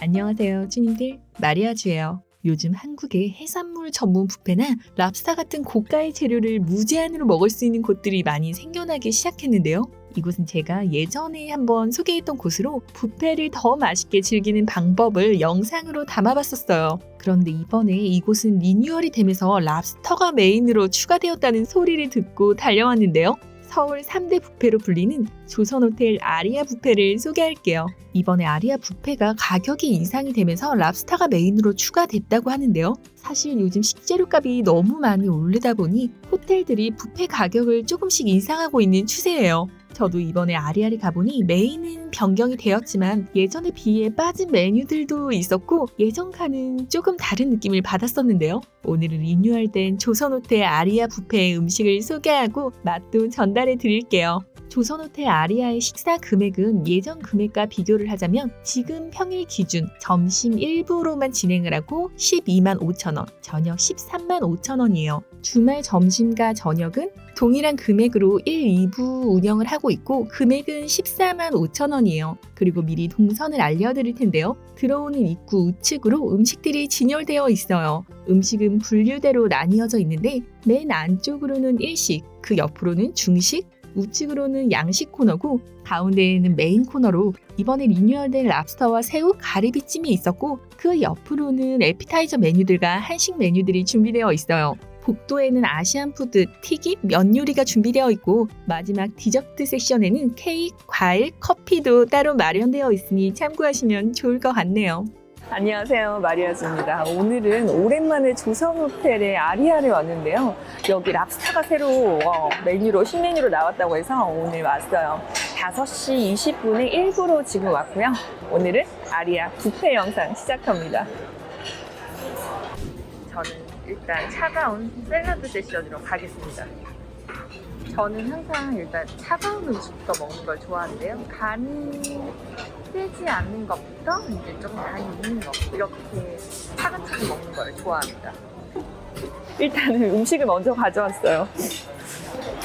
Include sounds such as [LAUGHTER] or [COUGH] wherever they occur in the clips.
안녕하세요, 주님들. 마리아 주예요. 요즘 한국의 해산물 전문 뷔페나 랍스타 같은 고가의 재료를 무제한으로 먹을 수 있는 곳들이 많이 생겨나기 시작했는데요. 이곳은 제가 예전에 한번 소개했던 곳으로 뷔페를 더 맛있게 즐기는 방법을 영상으로 담아봤었어요. 그런데 이번에 이곳은 리뉴얼이 되면서 랍스터가 메인으로 추가되었다는 소리를 듣고 달려왔는데요. 서울 3대 뷔페로 불리는 조선호텔 아리아 뷔페를 소개할게요. 이번에 아리아 뷔페가 가격이 인상이 되면서 랍스타가 메인으로 추가됐다고 하는데요. 사실 요즘 식재료 값이 너무 많이 오르다 보니 호텔들이 뷔페 가격을 조금씩 인상하고 있는 추세예요. 저도 이번에 아리아를 가보니 메인은 변경이 되었지만 예전에 비해 빠진 메뉴들도 있었고 예전과는 조금 다른 느낌을 받았었는데요. 오늘은 리뉴얼된 조선호텔 아리아 뷔페의 음식을 소개하고 맛도 전달해 드릴게요. 조선호텔 아리아의 식사 금액은 예전 금액과 비교를 하자면 지금 평일 기준 점심 1부로만 진행을 하고 12만 5천 원, 저녁 13만 5천 원이에요. 주말 점심과 저녁은 동일한 금액으로 1, 2부 운영을 하고 있고 금액은 14만 5천 원이에요. 그리고 미리 동선을 알려드릴 텐데요. 들어오는 입구 우측으로 음식들이 진열되어 있어요. 음식은 분류대로 나뉘어져 있는데 맨 안쪽으로는 일식, 그 옆으로는 중식, 우측으로는 양식 코너고 가운데에는 메인 코너로 이번에 리뉴얼된 랍스터와 새우, 가리비찜이 있었고 그 옆으로는 에피타이저 메뉴들과 한식 메뉴들이 준비되어 있어요. 복도에는 아시안 푸드, 튀김, 면 요리가 준비되어 있고 마지막 디저트 섹션에는 케이크, 과일, 커피도 따로 마련되어 있으니 참고하시면 좋을 것 같네요. 안녕하세요. 마리아즈입니다. 오늘은 오랜만에 조선호텔의 아리아를 왔는데요. 여기 랍스타가 새로 어, 메뉴로, 신메뉴로 나왔다고 해서 오늘 왔어요. 5시 20분에 1부로 지금 왔고요. 오늘은 아리아 뷔페 영상 시작합니다. 저는 일단 차가운 샐러드 세션으로 가겠습니다. 저는 항상 일단 차가운 음식부터 먹는 걸 좋아하는데요. 간이 세지 않는 것부터 이제 좀 간이 있는 것 이렇게 차근차근 먹는 걸 좋아합니다. 일단은 음식을 먼저 가져왔어요.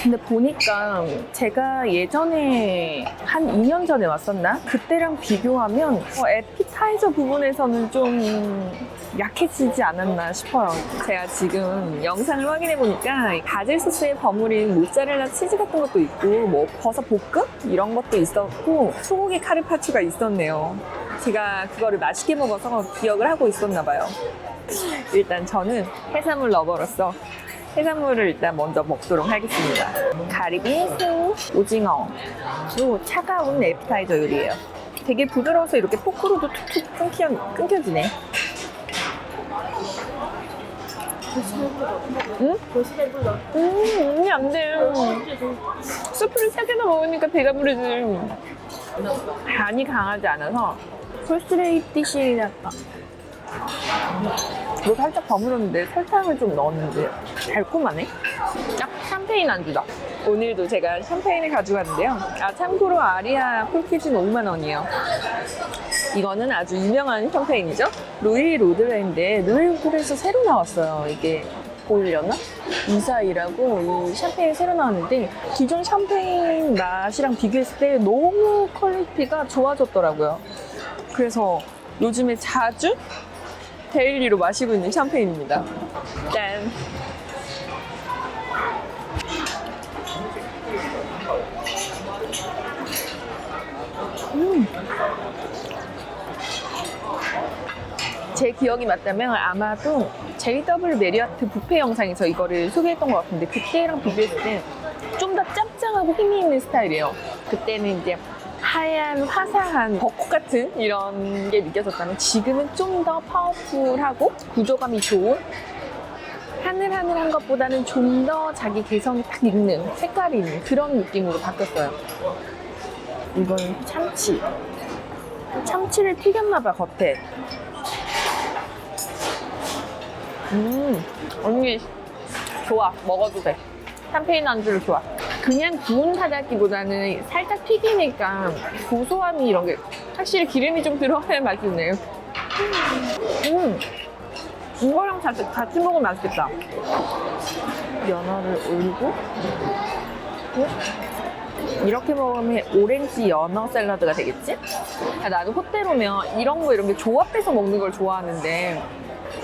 근데 보니까 제가 예전에 한 2년 전에 왔었나? 그때랑 비교하면 어, 에피타이저 부분에서는 좀 약해지지 않았나 싶어요. 제가 지금 영상을 확인해 보니까 바질 소스에 버무린 모짜렐라 치즈 같은 것도 있고 뭐 버섯 볶음 이런 것도 있었고 소고기 카르파초가 있었네요. 제가 그거를 맛있게 먹어서 기억을 하고 있었나 봐요. 일단 저는 해산물 러버로서 해산물을 일단 먼저 먹도록 하겠습니다. 가리비, 새우, 오징어, 그리고 차가운 에피타이저 요리예요. 되게 부드러워서 이렇게 포크로도 툭툭 끊겨, 끊겨지네. 응? 음, 이게 안 돼. 수프를 세 개나 먹으니까 배가 부르지. 간이 강하지 않아서 콜스레이 디시랄 까. 뭐 살짝 버무렸는데 설탕을 좀 넣었는데 달콤하네? 딱 샴페인 안주다. 오늘도 제가 샴페인을 가져갔는데요. 아 참고로 아리아 콜키즈는 5만 원이에요. 이거는 아주 유명한 샴페인이죠. 루이 로드레인데 루이 로드레에서 새로 나왔어요. 이게 보이려나? 이사이라고 이 샴페인이 새로 나왔는데 기존 샴페인 맛이랑 비교했을 때 너무 퀄리티가 좋아졌더라고요. 그래서 요즘에 자주 데일리로 마시고 있는 샴페인입니다. 짠! 음. 제 기억이 맞다면 아마도 JW 메리어트 뷔페 영상에서 이거를 소개했던 것 같은데 그때랑 비교했을 때 좀 더 짭짤하고 힘이 있는 스타일이에요. 그때는 이제 하얀 화사한 벚꽃 같은 이런 게 느껴졌다면 지금은 좀 더 파워풀하고 구조감이 좋은 하늘하늘한 것보다는 좀 더 자기 개성이 딱 있는 색깔이 있는 그런 느낌으로 바뀌었어요. 이거는 참치. 참치를 튀겼나봐 겉에. 음, 언니 좋아 먹어도 돼. 샴페인 안주를 좋아. 그냥 구운 사자기보다는 살짝 튀기니까 고소함이 이런 게 확실히 기름이 좀 들어가야 맛있네요. 음, 이거랑 같이, 같이 먹으면 맛있겠다. 연어를 올리고, 음? 이렇게 먹으면 오렌지 연어 샐러드가 되겠지? 아, 나도 호텔 오면 이런 거 이런 게 조합해서 먹는 걸 좋아하는데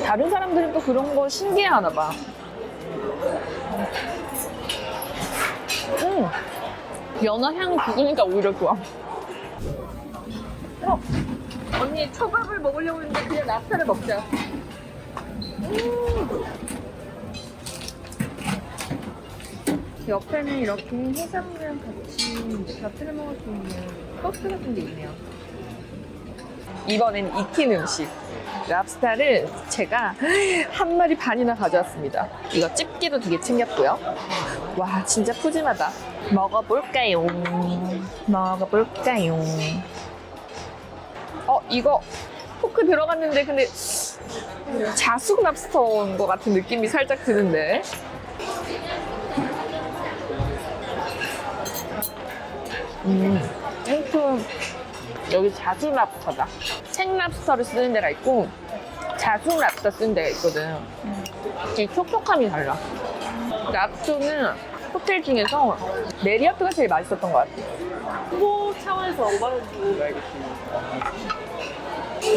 다른 사람들은 또 그런 거 신기해하나 봐. 음, 연어 향이 죽으니까 오히려 좋아. 어, 언니 초밥을 먹으려고 했는데 그냥 랍스타를 먹자. 음. 옆에는 이렇게 해산물이랑 같이 곁들여 먹을 수 있는 소스 같은 게 있네요. 이번엔 익힌 음식. 랍스타를 제가 한 마리 반이나 가져왔습니다. 이거 집게도 되게 챙겼고요. 와, 진짜 푸짐하다. 먹어볼까요? 먹어볼까요? 어, 이거 포크 들어갔는데 근데 자숙 랍스터인 것 같은 느낌이 살짝 드는데. 음, 일품 여기 자수 랍스터다. 생 랍스터를 쓰는 데가 있고 자수 랍스터 쓰는 데가 있거든. 이 촉촉함이 달라. 랍스터는 호텔 중에서 메리어트가 제일 맛있었던 것 같아. 홍보 차원에서 오바해주고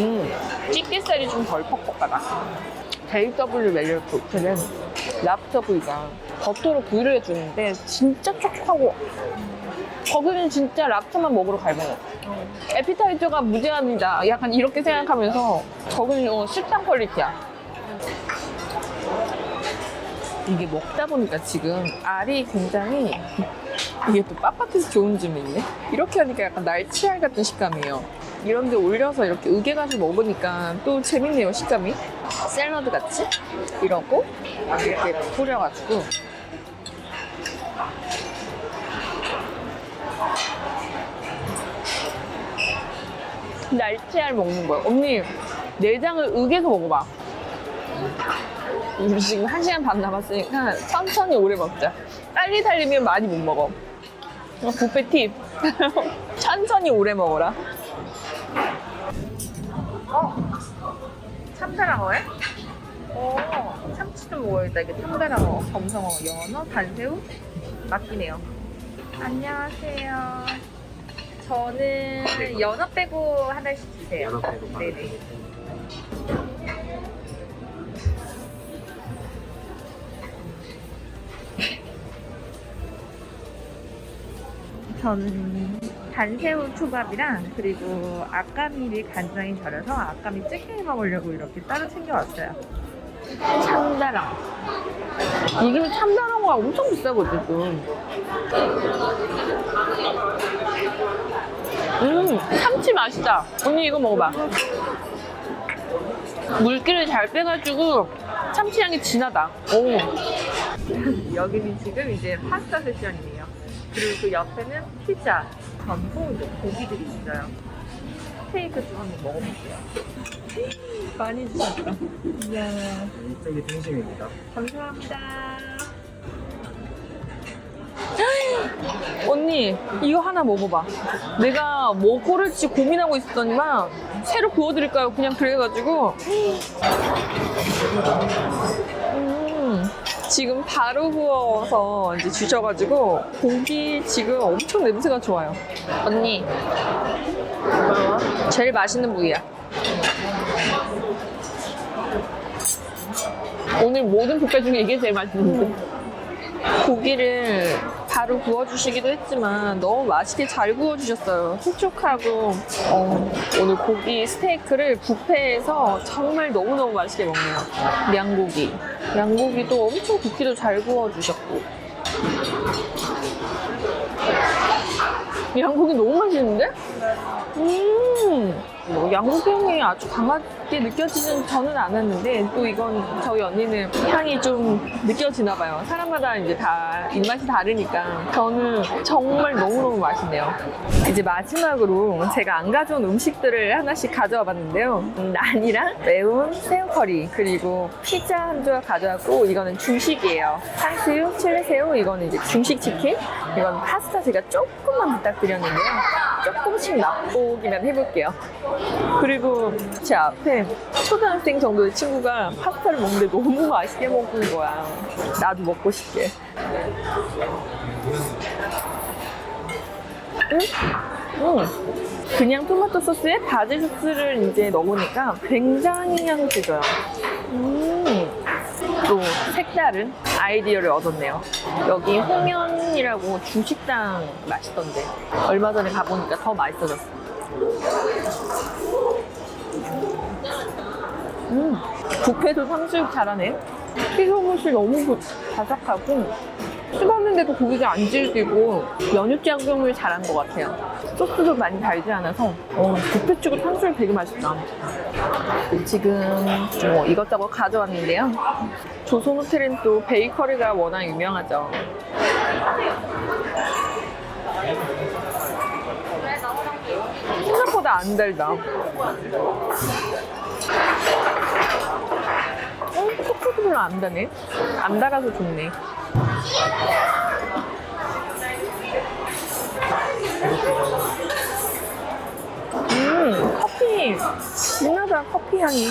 음, 찌개살이 좀 덜 퍽퍽하다. JW 메리어트 호텔은 랍스터 부위가 버터로 구이를 해주는데 진짜 촉촉하고 거기는 진짜 랍스터만 먹으러 갈 만해. 에피타이저가 무제한이다. 약간 이렇게 생각하면서 거기는 어, 식당 퀄리티야. 이게 먹다 보니까 지금 알이 굉장히 이게 또 빳빳해서 좋은 점이 있네. 이렇게 하니까 약간 날치알 같은 식감이에요. 이런 데 올려서 이렇게 으개가지고 먹으니까 또 재밌네요, 식감이. 샐러드 같이 이러고 이렇게 뿌려가지고 날치알 먹는 거야. 언니, 내장을 으개서 먹어봐. 우리 지금 한 시간 반 남았으니까 천천히 오래 먹자. 빨리 달리면 많이 못 먹어. 이거 뷔페 팁. [LAUGHS] 천천히 오래 먹어라. 어? 참다랑어에? 어, 참치 좀 먹어야겠다. 이게 참다랑어, 점성어, 연어, 단새우? 맡기네요. 안녕하세요. 저는 연어 빼고 하나씩 주세요. 연어 빼고 하나. 네네. 저는 단새우 초밥이랑 그리고 아까미를 간장에 절여서 아까미 찌개 먹으려고 이렇게 따로 챙겨왔어요. 참다랑. 이게 참다랑어가 엄청 비싸거든, 좀. 음, 참치 맛있다. 언니 이거 먹어봐. 물기를 잘 빼가지고 참치 향이 진하다. 오. 여기는 지금 이제 파스타 세션이네요. 그리고 그 옆에는 피자, 전통 이제 고기들이 있어요. 스테이크 좀 한번 먹어볼게요. 많이 주셨다. 이야, 이쪽이 등심입니다. 감사합니다. 언니, 이거 하나 먹어봐. 내가 뭐 고를지 고민하고 있었더니만 새로 구워드릴까요? 그냥 그래가지고. 음, 지금 바로 구워서 이제 주셔가지고 고기 지금 엄청 냄새가 좋아요. 언니, 제일 맛있는 부위야. 오늘 모든 뷔페 중에 이게 제일 맛있는데. 고기를 바로 구워주시기도 했지만 너무 맛있게 잘 구워주셨어요. 촉촉하고 어, 오늘 고기 스테이크를 뷔페에서 정말 너무너무 맛있게 먹네요. 양고기. 양고기도 엄청 굽기도 잘 구워주셨고 양고기 너무 맛있는데? 음, 뭐 양고기 향이 아주 강하 게 느껴지는 저는 않았는데 또 이건 저희 언니는 향이 좀 느껴지나 봐요. 사람마다 이제 다 입맛이 다르니까 저는 정말 너무너무 맛있네요. 이제 마지막으로 제가 안 가져온 음식들을 하나씩 가져와 봤는데요. 음, 난이랑 매운 새우커리 그리고 피자 한 조각 가져왔고 이거는 중식이에요. 탕수육, 칠리새우 이거는 이제 중식 치킨 이건 파스타 제가 조금만 부탁드렸는데요. 조금씩 맛보기만 해볼게요. 그리고 제 앞에 초등학생 정도의 친구가 파스타를 먹는데 너무 맛있게 먹는 거야. 나도 먹고 싶게. 음. 그냥 토마토 소스에 바질 소스를 이제 넣으니까 굉장히 향기져요. 음. 또 색다른 아이디어를 얻었네요. 여기 홍연이라고 중식당 맛있던데 얼마 전에 가보니까 더 맛있어졌어. 음, 뷔페도 탕수육 잘하네. 피소무실 너무 부- 바삭하고 씹었는데도 고기가 안 질기고 연육 작용을 잘한 것 같아요. 소스도 많이 달지 않아서 어, 뷔페 치고 탕수육 되게 맛있다. 지금 뭐 이것저것 가져왔는데요. 조선 호텔은 또 베이커리가 워낙 유명하죠. 생각보다 안 달다. 어, 초코도 별로 안 다네. 안 달아서 좋네. 음, 커피. 진하다, 커피 향이.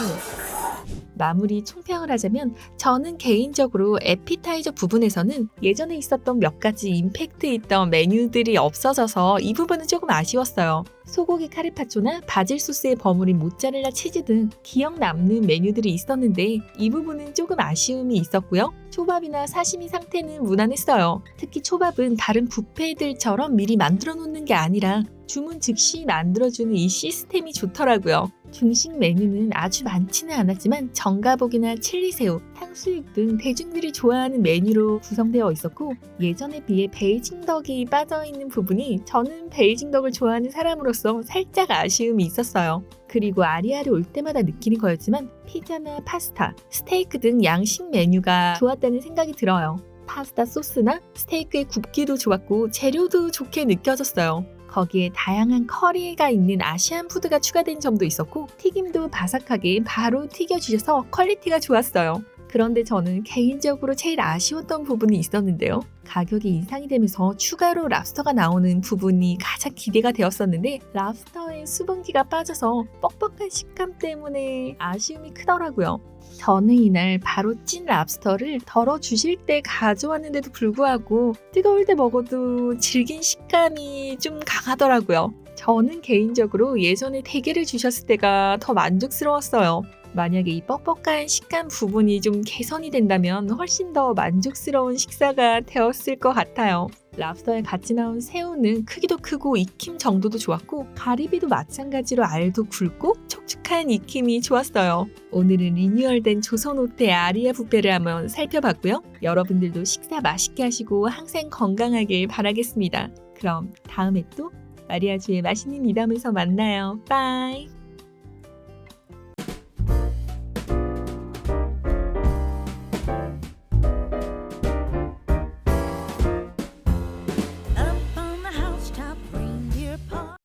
마무리 총평을 하자면 저는 개인적으로 에피타이저 부분에서는 예전에 있었던 몇 가지 임팩트 있던 메뉴들이 없어져서 이 부분은 조금 아쉬웠어요. 소고기 카르파초나 바질 소스에 버무린 모짜렐라 치즈 등 기억 남는 메뉴들이 있었는데 이 부분은 조금 아쉬움이 있었고요. 초밥이나 사시미 상태는 무난했어요. 특히 초밥은 다른 뷔페들처럼 미리 만들어 놓는 게 아니라 주문 즉시 만들어주는 이 시스템이 좋더라고요. 중식 메뉴는 아주 많지는 않았지만 정가복이나 칠리새우, 탕수육 등 대중들이 좋아하는 메뉴로 구성되어 있었고 예전에 비해 베이징 덕이 빠져있는 부분이 저는 베이징 덕을 좋아하는 사람으로서 살짝 아쉬움이 있었어요. 그리고 아리아를 올 때마다 느끼는 거였지만 피자나 파스타, 스테이크 등 양식 메뉴가 좋았다는 생각이 들어요. 파스타 소스나 스테이크의 굽기도 좋았고 재료도 좋게 느껴졌어요. 거기에 다양한 커리가 있는 아시안 푸드가 추가된 점도 있었고 튀김도 바삭하게 바로 튀겨주셔서 퀄리티가 좋았어요. 그런데 저는 개인적으로 제일 아쉬웠던 부분이 있었는데요. 가격이 인상이 되면서 추가로 랍스터가 나오는 부분이 가장 기대가 되었었는데 랍스터의 수분기가 빠져서 뻑뻑한 식감 때문에 아쉬움이 크더라고요. 저는 이날 바로 찐 랍스터를 덜어 주실 때 가져왔는데도 불구하고 뜨거울 때 먹어도 질긴 식감이 좀 강하더라고요. 저는 개인적으로 예전에 대게를 주셨을 때가 더 만족스러웠어요. 만약에 이 뻑뻑한 식감 부분이 좀 개선이 된다면 훨씬 더 만족스러운 식사가 되었을 것 같아요. 랍스터에 같이 나온 새우는 크기도 크고 익힘 정도도 좋았고 가리비도 마찬가지로 알도 굵고 촉촉한 익힘이 좋았어요. 오늘은 리뉴얼된 조선호텔 아리아 뷔페를 한번 살펴봤고요. 여러분들도 식사 맛있게 하시고 항상 건강하길 바라겠습니다. 그럼 다음에 또 마리아주의 맛있는 미담에서 만나요. 빠이!